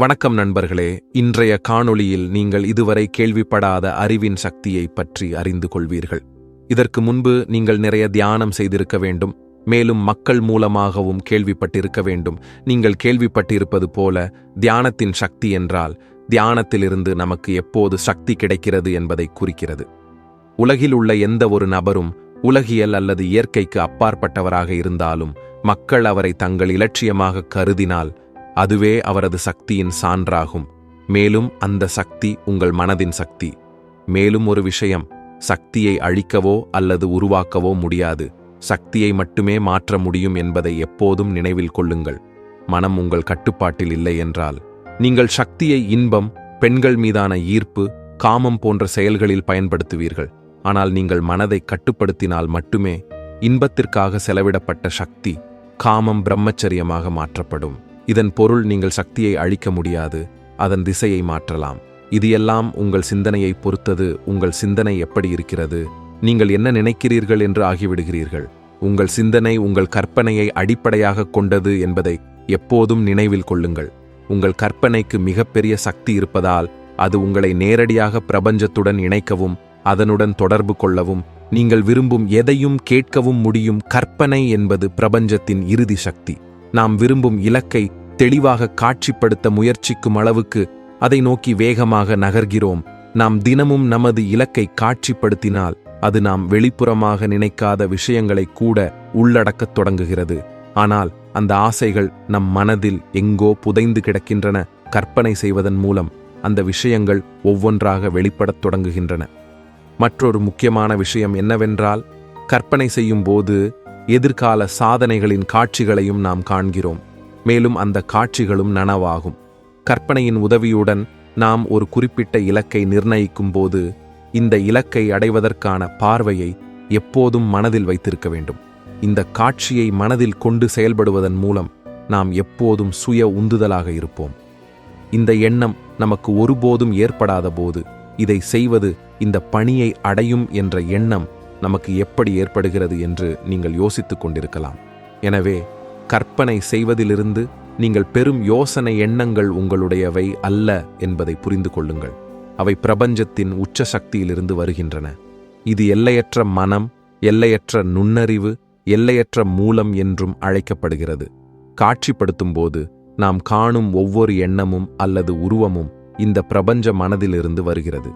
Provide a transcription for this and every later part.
வணக்கம் நண்பர்களே இன்றைய காணொளியில் நீங்கள் இதுவரை கேள்விப்படாத அறிவின் சக்தியை பற்றி அறிந்து கொள்வீர்கள். இதற்கு முன்பு நீங்கள் நிறைய தியானம் செய்திருக்க வேண்டும் மேலும் மக்கள் மூலமாகவும் கேள்விப்பட்டிருக்க வேண்டும். நீங்கள் கேள்விப்பட்டிருப்பது போல தியானத்தின் சக்தி என்றால் தியானத்திலிருந்து நமக்கு எப்போது சக்தி கிடைக்கிறது என்பதை குறிக்கிறது. உலகில் உள்ள எந்த ஒரு நபரும் உலகியல் அல்லது இயற்கைக்கு அப்பாற்பட்டவராக இருந்தாலும் மக்கள் அவரை தங்கள் இலட்சியமாக கருதினால் அதுவே அவரது சக்தியின் சான்றாகும். மேலும் அந்த சக்தி உங்கள் மனதின் சக்தி. மேலும் ஒரு விஷயம் சக்தியை அழிக்கவோ அல்லது உருவாக்கவோ முடியாது. சக்தியை மட்டுமே மாற்ற முடியும் என்பதை எப்போதும் நினைவில் கொள்ளுங்கள். மனம் உங்கள் கட்டுப்பாட்டில் இல்லை என்றால். நீங்கள் சக்தியை இன்பம் பெண்கள் மீதான ஈர்ப்பு காமம் போன்ற செயல்களில் பயன்படுத்துவீர்கள். ஆனால் நீங்கள் மனதை கட்டுப்படுத்தினால் மட்டுமே இன்பத்திற்காக செலவிடப்பட்ட சக்தி காமம் பிரம்மச்சரியமாக மாற்றப்படும். இதன் பொருள் நீங்கள் சக்தியை அழிக்க முடியாது அதன் திசையை மாற்றலாம். இது எல்லாம் உங்கள் சிந்தனையை பொறுத்தது உங்கள் சிந்தனை எப்படி இருக்கிறது? நீங்கள் என்ன நினைக்கிறீர்கள் என்று ஆகிவிடுகிறீர்கள். உங்கள் சிந்தனை உங்கள் கற்பனையை அடிப்படையாக கொண்டது என்பதை எப்போதும் நினைவில் கொள்ளுங்கள். உங்கள் கற்பனைக்கு மிகப்பெரிய சக்தி இருப்பதால் அது உங்களை நேரடியாக பிரபஞ்சத்துடன் இணைக்கவும் அதனுடன் தொடர்பு கொள்ளவும் நீங்கள் விரும்பும் எதையும் கேட்கவும் முடியும் கற்பனை என்பது பிரபஞ்சத்தின் இறுதி சக்தி. நாம் விரும்பும் இலக்கை தெளிவாக காட்சிப்படுத்த முயற்சிக்கும் அளவுக்கு அதை நோக்கி வேகமாக நகர்கிறோம். நாம் தினமும் நமது இலக்கை காட்சிப்படுத்தினால் அது நாம் வெளிப்புறமாக நினைக்காத விஷயங்களை கூட உள்ளடக்கத் தொடங்குகிறது. ஆனால் அந்த ஆசைகள் நம் மனதில் எங்கோ புதைந்து கிடக்கின்றன. கற்பனை செய்வதன் மூலம் அந்த விஷயங்கள் ஒவ்வொன்றாக வெளிப்படத் தொடங்குகின்றன. மற்றொரு முக்கியமான விஷயம் என்னவென்றால் கற்பனை செய்யும் போது எதிர்கால சாதனைகளின் காட்சிகளையும் நாம் காண்கிறோம். மேலும் அந்த காட்சிகளும் நனவாகும். கற்பனையின் உதவியுடன் நாம் ஒரு குறிப்பிட்ட இலக்கை நிர்ணயிக்கும் போது இந்த இலக்கை அடைவதற்கான பார்வையை எப்போதும் மனதில் வைத்திருக்க வேண்டும். இந்த காட்சியை மனதில் கொண்டு செயல்படுவதன் மூலம் நாம் எப்போதும் சுய உந்துதலாக இருப்போம். இந்த எண்ணம் நமக்கு ஒருபோதும் ஏற்படாத போது இதை செய்வது இந்த பணியை அடையும் என்ற எண்ணம் நமக்கு எப்படி ஏற்படுகிறது என்று நீங்கள் யோசித்துக் கொண்டிருக்கலாம். எனவே கற்பனை செய்வதிலிருந்து நீங்கள் பெரும் யோசனை எண்ணங்கள் உங்களுடையவை அல்ல என்பதை புரிந்து கொள்ளுங்கள். அவை பிரபஞ்சத்தின் உச்ச சக்தியிலிருந்து வருகின்றன. இது எல்லையற்ற மனம் எல்லையற்ற நுண்ணறிவு எல்லையற்ற மூலம் என்றும் அழைக்கப்படுகிறது. காட்சிப்படுத்தும் போது நாம் காணும் ஒவ்வொரு எண்ணமும் அல்லது உருவமும் இந்த பிரபஞ்ச மனதிலிருந்து வருகிறது.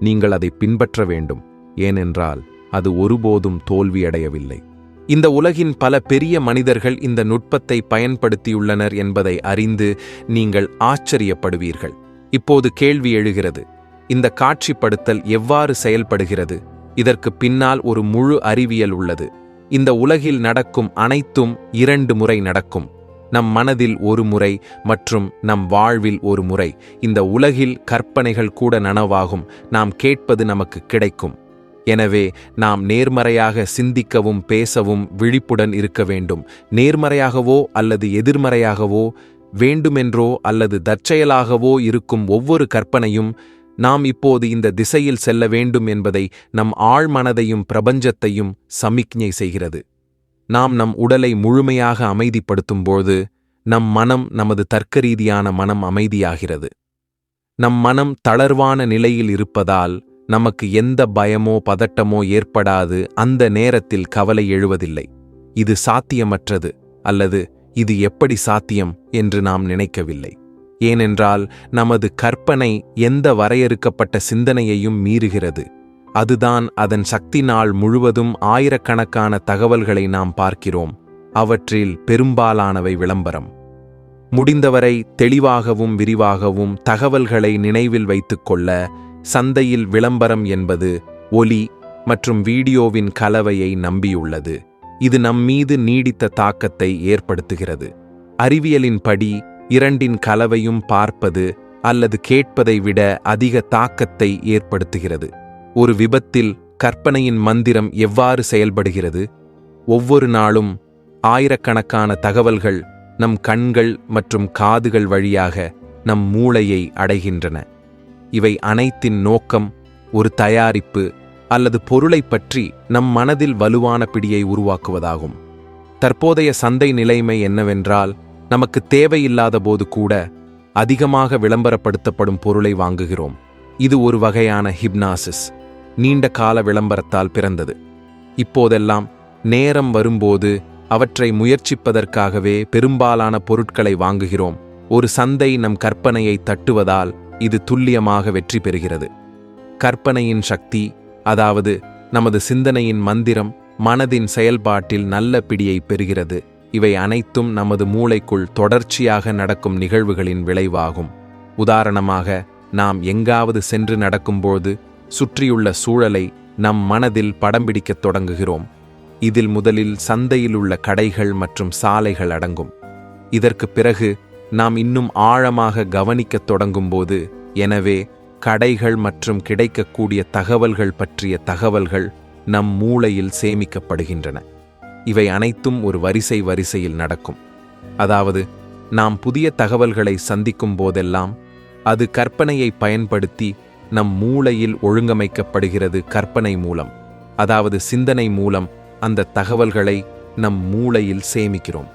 நீங்கள் அதை பின்பற்ற வேண்டும். ஏனென்றால் அது ஒருபோதும் தோல்வியடையவில்லை. இந்த உலகின் பல பெரிய மனிதர்கள் இந்த நுட்பத்தை பயன்படுத்தியுள்ளனர் என்பதை அறிந்து நீங்கள் ஆச்சரியப்படுவீர்கள். இப்போது கேள்வி எழுகிறது. இந்த காட்சிப்படுத்தல் எவ்வாறு செயல்படுகிறது? இதற்கு பின்னால் ஒரு முழு அறிவியல் உள்ளது. இந்த உலகில் நடக்கும் அனைத்தும் இரண்டு முறை நடக்கும். நம் மனதில் ஒரு முறை மற்றும் நம் வாழ்வில் ஒரு முறை. இந்த உலகில் கற்பனைகள் கூட நனவாகும். நாம் கேட்பது நமக்கு கிடைக்கும். எனவே நாம் நேர்மறையாக சிந்திக்கவும் பேசவும் விழிப்புடன் இருக்க வேண்டும். நேர்மறையாகவோ அல்லது எதிர்மறையாகவோ வேண்டுமென்றோ அல்லது தற்செயலாகவோ இருக்கும் ஒவ்வொரு கற்பனையும் நாம் இப்போது இந்த திசையில் செல்ல வேண்டும் என்பதை நம் ஆழ்மனதையும் பிரபஞ்சத்தையும் சமிக்ஞை செய்கிறது. நாம் நம் உடலை முழுமையாக அமைதிப்படுத்தும்போது நம் மனம் நமது தர்க்கரீதியான மனம் அமைதியாகிறது. நம் மனம் தளர்வான நிலையில் இருப்பதால் நமக்கு எந்த பயமோ பதட்டமோ ஏற்படாது அந்த நேரத்தில் கவலை எழுவதில்லை. இது சாத்தியமற்றது அல்லது இது எப்படி சாத்தியம் என்று நாம் நினைக்கவில்லை. ஏனென்றால் நமது கற்பனை எந்த வரையறுக்கப்பட்ட சிந்தனையையும் மீறுகிறது. அதுதான் அதன் சக்தி நாள் முழுவதும் ஆயிரக்கணக்கான தகவல்களை நாம் பார்க்கிறோம். அவற்றில் பெரும்பாலானவை விளம்பரம். முடிந்தவரை தெளிவாகவும் விரிவாகவும் தகவல்களை நினைவில் வைத்துக்கொள்ள சந்தையில் விளம்பரம் என்பது ஒலி மற்றும் வீடியோவின் கலவையை நம்பியுள்ளது. இது நம்மீது நீடித்த தாக்கத்தை ஏற்படுத்துகிறது. அறிவியலின்படி இரண்டின் கலவையும் பார்ப்பது அல்லது கேட்பதை விட அதிக தாக்கத்தை ஏற்படுத்துகிறது. ஒரு விபத்தில் கற்பனையின் மந்திரம் எவ்வாறு செயல்படுகிறது? ஒவ்வொரு நாளும் ஆயிரக்கணக்கான தகவல்கள் நம் கண்கள் மற்றும் காதுகள் வழியாக நம் மூளையை அடைகின்றன. இவை அனைத்தின் நோக்கம் ஒரு தயாரிப்பு அல்லது பொருளை பற்றி நம் மனதில் வலுவான பிடியை உருவாக்குவதாகும். தற்போதைய சந்தை நிலைமை என்னவென்றால் நமக்கு தேவையில்லாத போது கூட அதிகமாக விளம்பரப்படுத்தப்படும் பொருளை வாங்குகிறோம். இது ஒரு வகையான ஹிப்னாசிஸ் நீண்ட கால விளம்பரத்தால் பிறந்தது. இப்போதெல்லாம் நேரம் வரும்போது அவற்றை முயற்சிப்பதற்காகவே பெரும்பாலான பொருட்களை வாங்குகிறோம். ஒரு சந்தை நம் கற்பனையை தட்டுவதால் இது துல்லியமாக வெற்றி பெறுகிறது. கற்பனையின் சக்தி அதாவது நமது சிந்தனையின் மந்திரம் மனதின் செயல்பாட்டில் நல்ல பிடியை பெறுகிறது. இவை அனைத்தும் நமது மூளைக்குள் தொடர்ச்சியாக நடக்கும் நிகழ்வுகளின் விளைவாகும். உதாரணமாக நாம் எங்காவது சென்று நடக்கும்போது சுற்றியுள்ள சூழலை நம் மனதில் படம் பிடிக்கத் தொடங்குகிறோம். இதில் முதலில் சந்தையில் உள்ள கடைகள் மற்றும் சாலைகள் அடங்கும். இதற்கு பிறகு நாம் இன்னும் ஆழமாக கவனிக்கத் தொடங்கும்போது எனவே கடைகள் மற்றும் கிடைக்கக்கூடிய தகவல்கள் பற்றிய தகவல்கள் நம் மூளையில் சேமிக்கப்படுகின்றன. இவை அனைத்தும் ஒரு வரிசை வரிசையில் நடக்கும். அதாவது நாம் புதிய தகவல்களை சந்திக்கும் போதெல்லாம் அது கற்பனையை பயன்படுத்தி நம் மூளையில் ஒழுங்கமைக்கப்படுகிறது கற்பனை மூலம். அதாவது சிந்தனை மூலம் அந்த தகவல்களை நம் மூளையில் சேமிக்கிறோம்.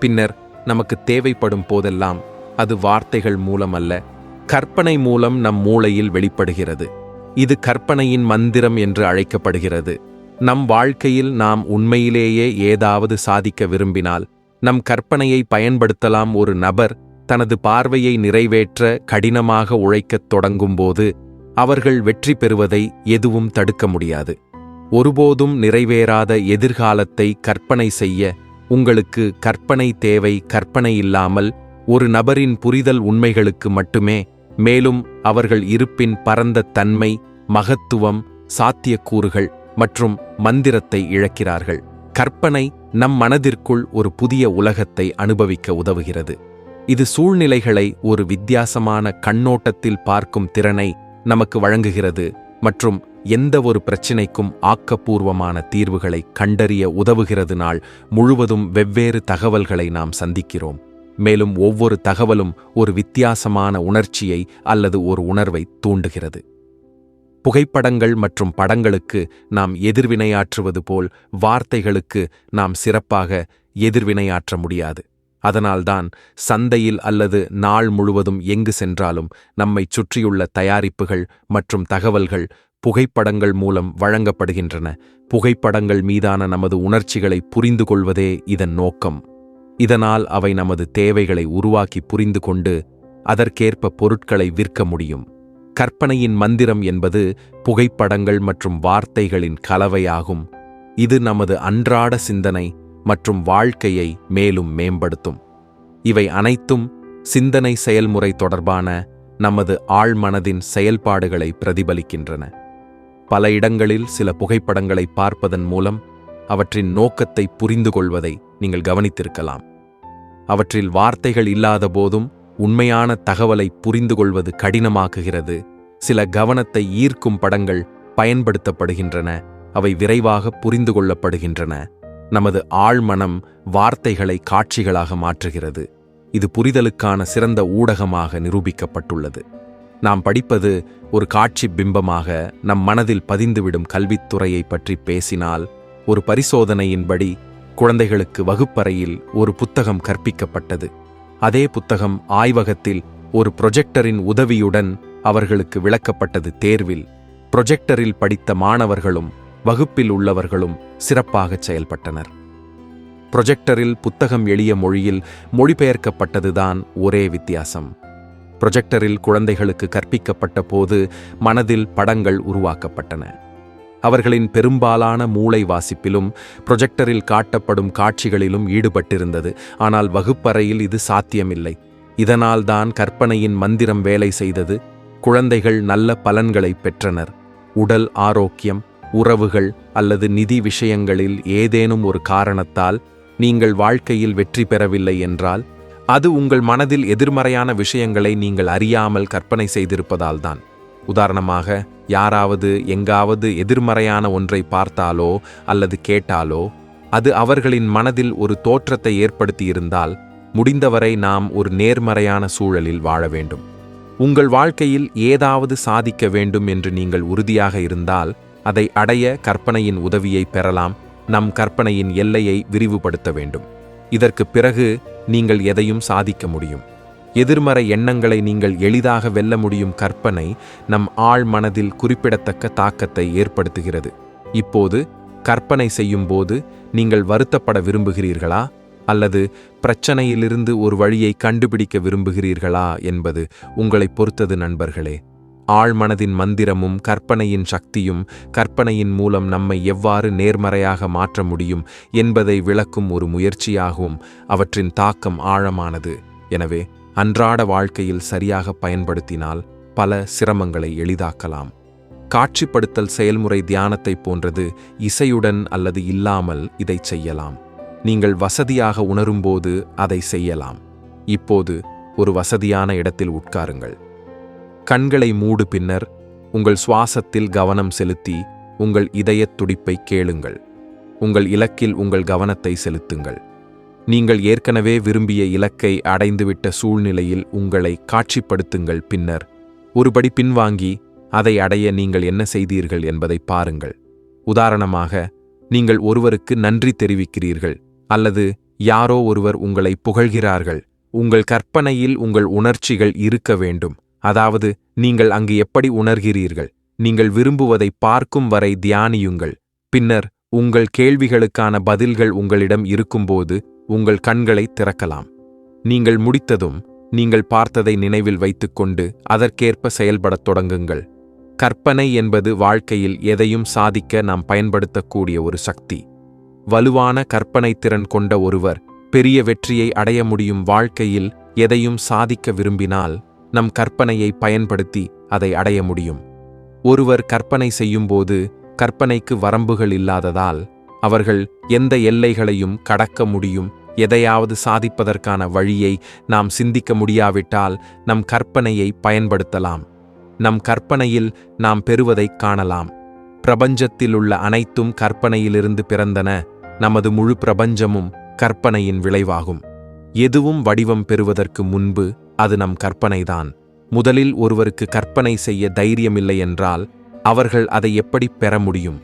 பின்னர் நமக்கு தேவைப்படும் போதெல்லாம் அது வார்த்தைகள் மூலம் அல்ல கற்பனை மூலம் நம் மூளையில் வெளிப்படுகிறது. இது கற்பனையின் மந்திரம் என்று அழைக்கப்படுகிறது. நம் வாழ்க்கையில் நாம் உண்மையிலேயே ஏதாவது சாதிக்க விரும்பினால் நம் கற்பனையை பயன்படுத்தலாம் ஒரு நபர் தனது பார்வையை நிறைவேற்ற கடினமாக உழைக்கத் தொடங்கும்போது அவர்கள் வெற்றி பெறுவதை எதுவும் தடுக்க முடியாது. ஒருபோதும் நிறைவேறாத எதிர்காலத்தை கற்பனை செய்ய உங்களுக்கு கற்பனை தேவை கற்பனை இல்லாமல் ஒரு நபரின் புரிதல் உண்மைகளுக்கு மட்டுமே மேலும் அவர்கள் இருப்பின் பரந்த தன்மை மகத்துவம் சாத்தியக்கூறுகள் மற்றும் மந்திரத்தை இழக்கிறார்கள். கற்பனை நம் மனதிற்குள் ஒரு புதிய உலகத்தை அனுபவிக்க உதவுகிறது. இது சூழ்நிலைகளை ஒரு வித்தியாசமான கண்ணோட்டத்தில் பார்க்கும் திறனை நமக்கு வழங்குகிறது மற்றும் எந்த ஒரு பிரச்சினைக்கும் ஆக்கப்பூர்வமான தீர்வுகளை கண்டறிய உதவுகிறது நாள் முழுவதும் வெவ்வேறு தகவல்களை நாம் சந்திக்கிறோம். மேலும் ஒவ்வொரு தகவலும் ஒரு வித்தியாசமான உணர்ச்சியை அல்லது ஒரு உணர்வை தூண்டுகிறது. புகைப்படங்கள் மற்றும் படங்களுக்கு நாம் எதிர்வினையாற்றுவது போல் வார்த்தைகளுக்கு நாம் சிறப்பாக எதிர்வினையாற்ற முடியாது. அதனால்தான் சந்தையில் அல்லது நாள் முழுவதும் எங்கு சென்றாலும் நம்மைச் சுற்றியுள்ள தயாரிப்புகள் மற்றும் தகவல்கள் புகைப்படங்கள் மூலம் வழங்கப்படுகின்றன. புகைப்படங்கள் மீதான நமது உணர்ச்சிகளை புரிந்து கொள்வதே இதன் நோக்கம். இதனால் அவை நமது தேவைகளை உருவாக்கி புரிந்து கொண்டு அதற்கேற்ப பொருட்களை விற்க முடியும். கற்பனையின் மந்திரம் என்பது புகைப்படங்கள் மற்றும் வார்த்தைகளின் கலவையாகும். இது நமது அன்றாட சிந்தனை மற்றும் வாழ்க்கையை மேலும் மேம்படுத்தும். இவை அனைத்தும் சிந்தனை செயல்முறை தொடர்பான நமது ஆழ்மனதின் செயல்பாடுகளை பிரதிபலிக்கின்றன. பல இடங்களில் சில புகைப்படங்களை பார்ப்பதன் மூலம் அவற்றின் நோக்கத்தை புரிந்து கொள்வதை நீங்கள் கவனித்திருக்கலாம். அவற்றில் வார்த்தைகள் இல்லாத போதும் உண்மையான தகவலை புரிந்து கொள்வது கடினமாக்குகிறது. சில கவனத்தை ஈர்க்கும் படங்கள் பயன்படுத்தப்படுகின்றன. அவை விரைவாக புரிந்து கொள்ளப்படுகின்றன நமது ஆழ்மனம் வார்த்தைகளை காட்சிகளாக மாற்றுகிறது. இது புரிதலுக்கான சிறந்த ஊடகமாக நிரூபிக்கப்பட்டுள்ளது. நாம் படிப்பது ஒரு காட்சி பிம்பமாக நம் மனதில் பதிந்துவிடும் கல்வித்துறையை பற்றி பேசினால் ஒரு பரிசோதனையின்படி குழந்தைகளுக்கு வகுப்பறையில் ஒரு புத்தகம் கற்பிக்கப்பட்டது. அதே புத்தகம் ஆய்வகத்தில் ஒரு புரொஜெக்டரின் உதவியுடன் அவர்களுக்கு விளக்கப்பட்டது தேர்வில். புரொஜெக்டரில் படித்த மாணவர்களும் வகுப்பில் உள்ளவர்களும் சிறப்பாக செயல்பட்டனர். புரொஜெக்டரில் புத்தகம் எளிய மொழியில் மொழிபெயர்க்கப்பட்டதுதான் ஒரே வித்தியாசம். ப்ரொஜெக்டரில் குழந்தைகளுக்கு கற்பிக்கப்பட்ட போது மனதில் படங்கள் உருவாக்கப்பட்டன. அவர்களின் பெரும்பாலான மூளை வாசிப்பிலும் ப்ரொஜெக்டரில் காட்டப்படும் காட்சிகளிலும் ஈடுபட்டிருந்தது. ஆனால் வகுப்பறையில் இது சாத்தியமில்லை. இதனால்தான் கற்பனையின் மந்திரம் வேலை செய்தது. குழந்தைகள் நல்ல பலன்களை பெற்றனர். உடல் ஆரோக்கியம் உறவுகள் அல்லது நிதி விஷயங்களில் ஏதேனும் ஒரு காரணத்தால் நீங்கள் வாழ்க்கையில் வெற்றி பெறவில்லை என்றால் அது உங்கள் மனதில் எதிர்மறையான விஷயங்களை நீங்கள் அறியாமல் கற்பனை செய்திருப்பதால்தான். உதாரணமாக யாராவது எங்காவது எதிர்மறையான ஒன்றை பார்த்தாலோ அல்லது கேட்டாலோ அது அவர்களின் மனதில் ஒரு தோற்றத்தை ஏற்படுத்தியிருந்தால் முடிந்தவரை நாம் ஒரு நேர்மறையான சூழலில் வாழ வேண்டும். உங்கள் வாழ்க்கையில் ஏதாவது சாதிக்க வேண்டும் என்று நீங்கள் உறுதியாக இருந்தால் அதை அடைய கற்பனையின் உதவியை பெறலாம் நம் கற்பனையின் எல்லையை விரிவுபடுத்த வேண்டும். இதற்கு பிறகு நீங்கள் எதையும் சாதிக்க முடியும். எதிர்மறை எண்ணங்களை நீங்கள் எளிதாக வெல்ல முடியும் கற்பனை நம் ஆழ் மனதில் குறிப்பிடத்தக்க தாக்கத்தை ஏற்படுத்துகிறது. இப்போது கற்பனை செய்யும்போது நீங்கள் வருத்தப்பட விரும்புகிறீர்களா? அல்லது பிரச்சனையிலிருந்து ஒரு வழியை கண்டுபிடிக்க விரும்புகிறீர்களா? என்பது உங்களை பொறுத்தது நண்பர்களே. ஆழ்மனதின் மந்திரமும் கற்பனையின் சக்தியும் கற்பனையின் மூலம் நம்மை எவ்வாறு நேர்மறையாக மாற்ற முடியும் என்பதை விளக்கும் ஒரு முயற்சியாகவும் அவற்றின் தாக்கம் ஆழமானது. எனவே அன்றாட வாழ்க்கையில் சரியாக பயன்படுத்தினால் பல சிரமங்களை எளிதாக்கலாம். காட்சிப்படுத்தல் செயல்முறை தியானத்தைப் போன்றது இசையுடன் அல்லது இல்லாமல் இதைச் செய்யலாம். நீங்கள் வசதியாக உணரும்போது அதை செய்யலாம். இப்போது ஒரு வசதியான இடத்தில் உட்காருங்கள். கண்களை மூடு பின்னர் உங்கள் சுவாசத்தில் கவனம் செலுத்தி உங்கள் இதயத் துடிப்பை கேளுங்கள். உங்கள் இலக்கில் உங்கள் கவனத்தை செலுத்துங்கள். நீங்கள் ஏற்கனவே விரும்பிய இலக்கை அடைந்துவிட்ட சூழ்நிலையில் உங்களை காட்சிப்படுத்துங்கள் பின்னர் ஒருபடி பின்வாங்கி அதை அடைய நீங்கள் என்ன செய்தீர்கள் என்பதை பாருங்கள். உதாரணமாக நீங்கள் ஒருவருக்கு நன்றி தெரிவிக்கிறீர்கள் அல்லது யாரோ ஒருவர் உங்களை புகழ்கிறார்கள். உங்கள் கற்பனையில் உங்கள் உணர்ச்சிகள் இருக்க வேண்டும். அதாவது நீங்கள் அங்கு எப்படி உணர்கிறீர்கள்? நீங்கள் விரும்புவதை பார்க்கும் வரை தியானியுங்கள். பின்னர் உங்கள் கேள்விகளுக்கான பதில்கள் உங்களிடம் இருக்கும்போது உங்கள் கண்களை திறக்கலாம். நீங்கள் முடித்ததும் நீங்கள் பார்த்ததை நினைவில் வைத்துக்கொண்டு அதற்கேற்ப செயல்படத் தொடங்குங்கள். கற்பனை என்பது வாழ்க்கையில் எதையும் சாதிக்க நாம் பயன்படுத்தக்கூடிய ஒரு சக்தி. வலுவான கற்பனை திறன் கொண்ட ஒருவர் பெரிய வெற்றியை அடைய முடியும் வாழ்க்கையில் எதையும் சாதிக்க விரும்பினால் நம் கற்பனையை பயன்படுத்தி அதை அடைய முடியும். ஒருவர் கற்பனை செய்யும்போது கற்பனைக்கு வரம்புகள் இல்லாததால் அவர்கள் எந்த எல்லைகளையும் கடக்க முடியும் எதையாவது சாதிப்பதற்கான வழியை நாம் சிந்திக்க முடியாவிட்டால் நம் கற்பனையை பயன்படுத்தலாம். நம் கற்பனையில் நாம் பெறுவதைக் காணலாம். பிரபஞ்சத்தில் உள்ள அனைத்தும் கற்பனையிலிருந்து பிறந்தன நமது முழு பிரபஞ்சமும் கற்பனையின் விளைவாகும். எதுவும் வடிவம் பெறுவதற்கு முன்பு அது நம் கற்பனைதான். முதலில் ஒருவருக்கு கற்பனை செய்ய தைரியமில்லை என்றால் அவர்கள் அதை எப்படி பெற முடியும்?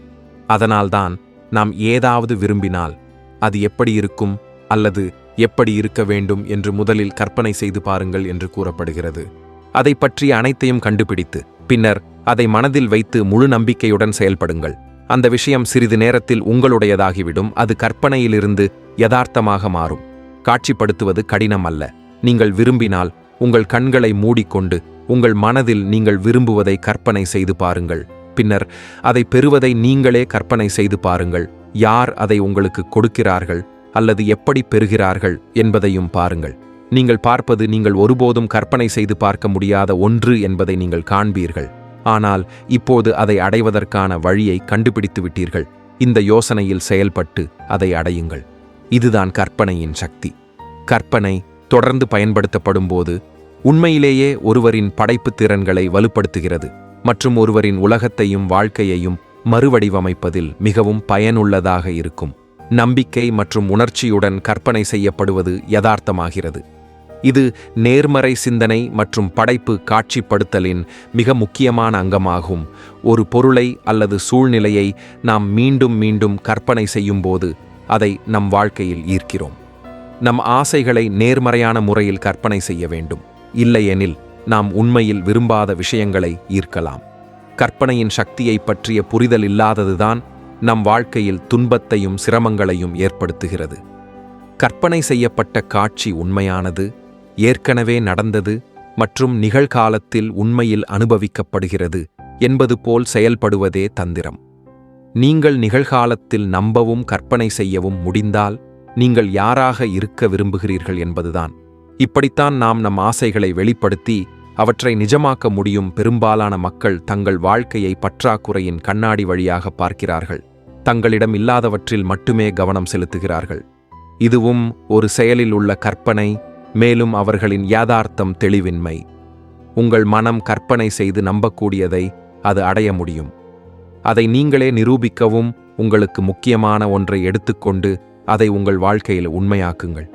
அதனால்தான் நாம் ஏதாவது விரும்பினால் அது எப்படி இருக்கும் அல்லது எப்படி இருக்க வேண்டும் என்று முதலில் கற்பனை செய்து பாருங்கள் என்று கூறப்படுகிறது. அதை பற்றிய அனைத்தையும் கண்டுபிடித்து பின்னர் அதை மனதில் வைத்து முழு நம்பிக்கையுடன் செயல்படுங்கள். அந்த விஷயம் சிறிது நேரத்தில் உங்களுடையதாகிவிடும். அது கற்பனையிலிருந்து யதார்த்தமாக மாறும். காட்சிப்படுத்துவது கடினம் அல்ல. நீங்கள் விரும்பினால் உங்கள் கண்களை மூடிக்கொண்டு உங்கள் மனதில் நீங்கள் விரும்புவதை கற்பனை செய்து பாருங்கள். பின்னர் அதை பெறுவதை நீங்களே கற்பனை செய்து பாருங்கள். யார் அதை உங்களுக்கு கொடுக்கிறார்கள் அல்லது எப்படி பெறுகிறார்கள் என்பதையும் பாருங்கள். நீங்கள் பார்ப்பது நீங்கள் ஒருபோதும் கற்பனை செய்து பார்க்க முடியாத ஒன்று என்பதை நீங்கள் காண்பீர்கள். ஆனால் இப்போது அதை அடைவதற்கான வழியை கண்டுபிடித்து விட்டீர்கள். இந்த யோசனையில் செயல்பட்டு அதை அடையுங்கள். இதுதான் கற்பனையின் சக்தி. கற்பனை தொடர்ந்து பயன்படுத்தப்படும்போது உண்மையிலேயே ஒருவரின் படைப்பு திறன்களை வலுப்படுத்துகிறது மற்றும் ஒருவரின் உலகத்தையும் வாழ்க்கையையும் மறுவடிவமைப்பதில் மிகவும் பயனுள்ளதாக இருக்கும். நம்பிக்கை மற்றும் உணர்ச்சியுடன் கற்பனை செய்யப்படுவது யதார்த்தமாகிறது. இது நேர்மறை சிந்தனை மற்றும் படைப்பு காட்சிப்படுத்தலின் மிக முக்கியமான அங்கமாகும். ஒரு பொருளை அல்லது சூழ்நிலையை நாம் மீண்டும் மீண்டும் கற்பனை செய்யும்போது அதை நம் வாழ்க்கையில் ஈர்க்கிறோம். நம் ஆசைகளை நேர்மறையான முறையில் கற்பனை செய்ய வேண்டும். இல்லையெனில் நாம் உண்மையில் விரும்பாத விஷயங்களை ஈர்க்கலாம். கற்பனையின் சக்தியை பற்றிய புரிதல் இல்லாததுதான் நம் வாழ்க்கையில் துன்பத்தையும் சிரமங்களையும் ஏற்படுத்துகிறது. கற்பனை செய்யப்பட்ட காட்சி உண்மையானது ஏற்கனவே நடந்தது மற்றும் நிகழ்காலத்தில் உண்மையில் அனுபவிக்கப்படுகிறது என்பது போல் செயல்படுவதே தந்திரம். நீங்கள் நிகழ்காலத்தில் நம்பவும் கற்பனை செய்யவும் முடிந்தால் நீங்கள் யாராக இருக்க விரும்புகிறீர்கள் என்பதுதான். இப்படித்தான் நாம் நம் ஆசைகளை வெளிப்படுத்தி அவற்றை நிஜமாக்க முடியும் பெரும்பாலான மக்கள் தங்கள் வாழ்க்கையை பற்றாக்குறையின் கண்ணாடி வழியாக பார்க்கிறார்கள். தங்களிடம் இல்லாதவற்றில் மட்டுமே கவனம் செலுத்துகிறார்கள். இதுவும் ஒரு செயலில் உள்ள கற்பனை மேலும் அவர்களின் யாதார்த்தம் தெளிவின்மை. உங்கள் மனம் கற்பனை செய்து நம்பக்கூடியதை அது அடைய முடியும். அதை நீங்களே நிரூபிக்கவும் உங்களுக்கு முக்கியமான ஒன்றை எடுத்துக்கொண்டு அதை உங்கள் வாழ்க்கையில் உண்மையாக்குங்கள்.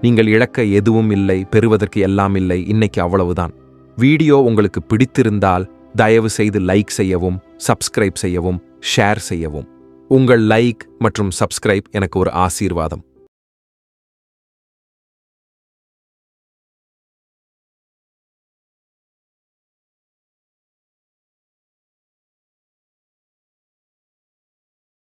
நீங்கள் இழக்க எதுவும் இல்லை பெறுவதற்கு எல்லாம் இல்லை இன்னைக்கு அவ்வளவுதான். வீடியோ உங்களுக்கு பிடித்திருந்தால் தயவு செய்து லைக் செய்யவும் சப்ஸ்கிரைப் செய்யவும் ஷேர் செய்யவும். உங்கள் லைக் மற்றும் சப்ஸ்கிரைப் எனக்கு ஒரு ஆசீர்வாதம்.